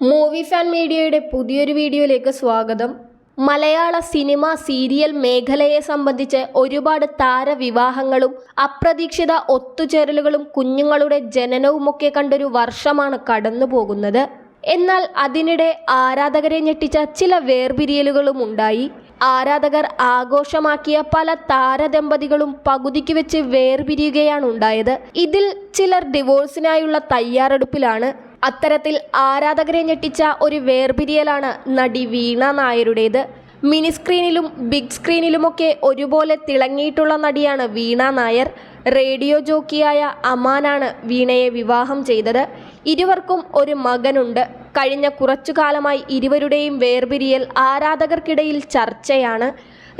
Movie fan മീഡിയയുടെ പുതിയൊരു വീഡിയോയിലേക്ക് സ്വാഗതം. മലയാള സിനിമ സീരിയൽ മേഖലയെ സംബന്ധിച്ച് ഒരുപാട് താരവിവാഹങ്ങളും അപ്രതീക്ഷിത ഒത്തുചേരലുകളും കുഞ്ഞുങ്ങളുടെ ജനനവുമൊക്കെ കണ്ടൊരു വർഷമാണ് കടന്നു പോകുന്നത് എന്നാൽ അതിനിടെ ആരാധകരെ ഞെട്ടിച്ച ചില വേർപിരിയലുകളും ഉണ്ടായി. ആരാധകർ ആഘോഷമാക്കിയ പല താരദമ്പതികളും പകുതിക്ക് വെച്ച് വേർപിരിയുകയാണ് ഉണ്ടായത്. ഇതിൽ ചിലർ ഡിവോഴ്സിനായുള്ള തയ്യാറെടുപ്പിലാണ്. അത്തരത്തിൽ ആരാധകരെ ഞെട്ടിച്ച ഒരു വേർപിരിയലാണ് നടി വീണ നായരുടേത്. മിനി സ്ക്രീനിലും ബിഗ് സ്ക്രീനിലുമൊക്കെ ഒരുപോലെ തിളങ്ങിയിട്ടുള്ള നടിയാണ് വീണ നായർ. റേഡിയോ ജോക്കിയായ അമാനാണ് വീണയെ വിവാഹം ചെയ്തത്. ഇരുവർക്കും ഒരു മകനുണ്ട്. കഴിഞ്ഞ കുറച്ചു കാലമായി ഇരുവരുടെയും വേർപിരിയൽ ആരാധകർക്കിടയിൽ ചർച്ചയാണ്.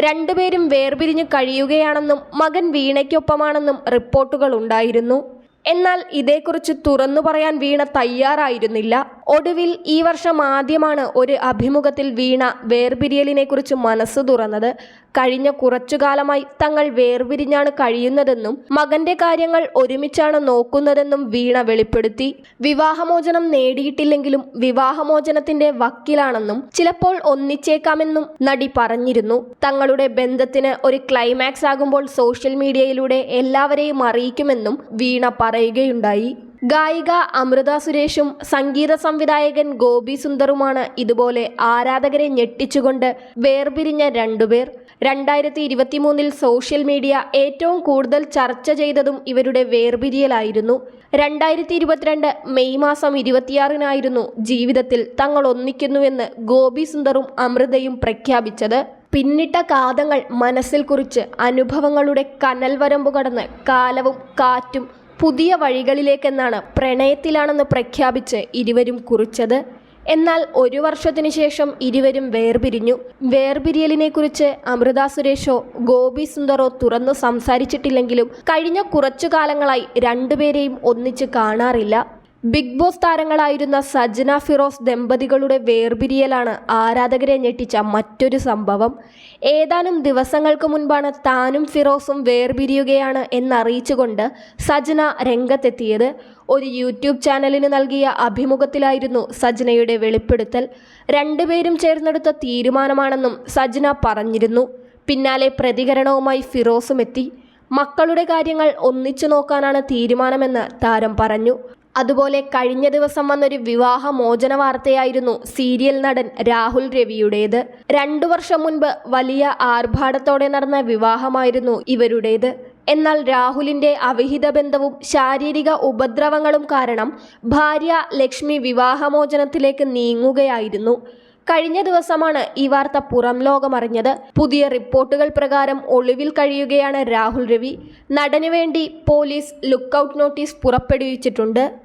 രണ്ടുപേരും വേർപിരിഞ്ഞു കഴിയുകയാണെന്നും മകൻ വീണയ്ക്കൊപ്പമാണെന്നും റിപ്പോർട്ടുകൾ ഉണ്ടായിരുന്നു. എന്നാൽ ഇതേക്കുറിച്ച് തുറന്നു പറയാൻ വീണ തയ്യാറായിരുന്നില്ല. ഒടുവിൽ ഈ വർഷം ആദ്യമാണ് ഒരു അഭിമുഖത്തിൽ വീണ വേർപിരിയലിനെക്കുറിച്ച് മനസ്സ് തുറന്നത്. കഴിഞ്ഞ കുറച്ചു കാലമായി തങ്ങൾ വേർപിരിഞ്ഞാണ് കഴിയുന്നതെന്നും മകന്റെ കാര്യങ്ങൾ ഒരുമിച്ചാണ് നോക്കുന്നതെന്നും വീണ വെളിപ്പെടുത്തി. വിവാഹമോചനം നേടിയിട്ടില്ലെങ്കിലും വിവാഹമോചനത്തിന്റെ വക്കിലാണെന്നും ചിലപ്പോൾ ഒന്നിച്ചേക്കാമെന്നും നടി പറഞ്ഞിരുന്നു. തങ്ങളുടെ ബന്ധത്തിന് ഒരു ക്ലൈമാക്സ് ആകുമ്പോൾ സോഷ്യൽ മീഡിയയിലൂടെ എല്ലാവരെയും അറിയിക്കുമെന്നും വീണ പറയുകയുണ്ടായി. ഗായിക അമൃത സുരേഷും സംഗീത സംവിധായകൻ ഗോപി സുന്ദറുമാണ് ഇതുപോലെ ആരാധകരെ ഞെട്ടിച്ചുകൊണ്ട് വേർപിരിഞ്ഞ രണ്ടുപേർ. രണ്ടായിരത്തി ഇരുപത്തിമൂന്നിൽ സോഷ്യൽ മീഡിയ ഏറ്റവും കൂടുതൽ ചർച്ച ചെയ്തതും ഇവരുടെ വേർപിരിയലായിരുന്നു. രണ്ടായിരത്തി ഇരുപത്തിരണ്ട് മെയ് മാസം ഇരുപത്തിയാറിനായിരുന്നു ജീവിതത്തിൽ തങ്ങൾ ഒന്നിക്കുന്നുവെന്ന് ഗോപി സുന്ദറും അമൃതയും പ്രഖ്യാപിച്ചത്. പിന്നിട്ട കാതങ്ങൾ മനസ്സിൽ കുറിച്ച് അനുഭവങ്ങളുടെ കനൽ വരമ്പു കടന്ന് കാലവും കാറ്റും പുതിയ വഴികളിലേക്കെന്നാണ് പ്രണയത്തിലാണെന്ന് പ്രഖ്യാപിച്ച് ഇരുവരും കുറിച്ചത്. എന്നാൽ ഒരു വർഷത്തിനു ശേഷം ഇരുവരും വേർപിരിഞ്ഞു. വേർപിരിയലിനെക്കുറിച്ച് അമൃത സുരേഷോ ഗോപി സുന്ദറോ തുറന്നു സംസാരിച്ചിട്ടില്ലെങ്കിലും കഴിഞ്ഞ കുറച്ചു കാലങ്ങളായി രണ്ടുപേരെയും ഒന്നിച്ച് കാണാറില്ല. ബിഗ് ബോസ് താരങ്ങളായിരുന്ന സജ്ന ഫിറോസ് ദമ്പതികളുടെ വേർപിരിയലാണ് ആരാധകരെ ഞെട്ടിച്ച മറ്റൊരു സംഭവം. ഏതാനും ദിവസങ്ങൾക്ക് മുൻപാണ് താനും ഫിറോസും വേർപിരിയുകയാണ് എന്നറിയിച്ചുകൊണ്ട് സജ്ന രംഗത്തെത്തിയത്. ഒരു യൂട്യൂബ് ചാനലിന് നൽകിയ അഭിമുഖത്തിലായിരുന്നു സജ്നയുടെ വെളിപ്പെടുത്തൽ. രണ്ടുപേരും ചേർന്നെടുത്ത തീരുമാനമാണെന്നും സജ്ന പറഞ്ഞിരുന്നു. പിന്നാലെ പ്രതികരണവുമായി ഫിറോസും എത്തി. മക്കളുടെ കാര്യങ്ങൾ ഒന്നിച്ചു നോക്കാനാണ് തീരുമാനമെന്ന് താരം പറഞ്ഞു. അതുപോലെ കഴിഞ്ഞ ദിവസം വന്നൊരു വിവാഹ മോചന വാർത്തയായിരുന്നു സീരിയൽ നടൻ രാഹുൽ രവിയുടേത്. രണ്ടു വർഷം മുൻപ് വലിയ ആർഭാടത്തോടെ നടന്ന വിവാഹമായിരുന്നു ഇവരുടേത്. എന്നാൽ രാഹുലിന്റെ അവിഹിത ബന്ധവും ശാരീരിക ഉപദ്രവങ്ങളും കാരണം ഭാര്യ ലക്ഷ്മി വിവാഹമോചനത്തിലേക്ക് നീങ്ങുകയായിരുന്നു. കഴിഞ്ഞ ദിവസമാണ് ഈ വാർത്ത പുറം ലോകമറിഞ്ഞത്. പുതിയ റിപ്പോർട്ടുകൾ പ്രകാരം ഒളിവിൽ കഴിയുകയാണ് രാഹുൽ രവി. നടനു വേണ്ടി പോലീസ് ലുക്കൌട്ട് നോട്ടീസ് പുറപ്പെടുവിച്ചിട്ടുണ്ട്.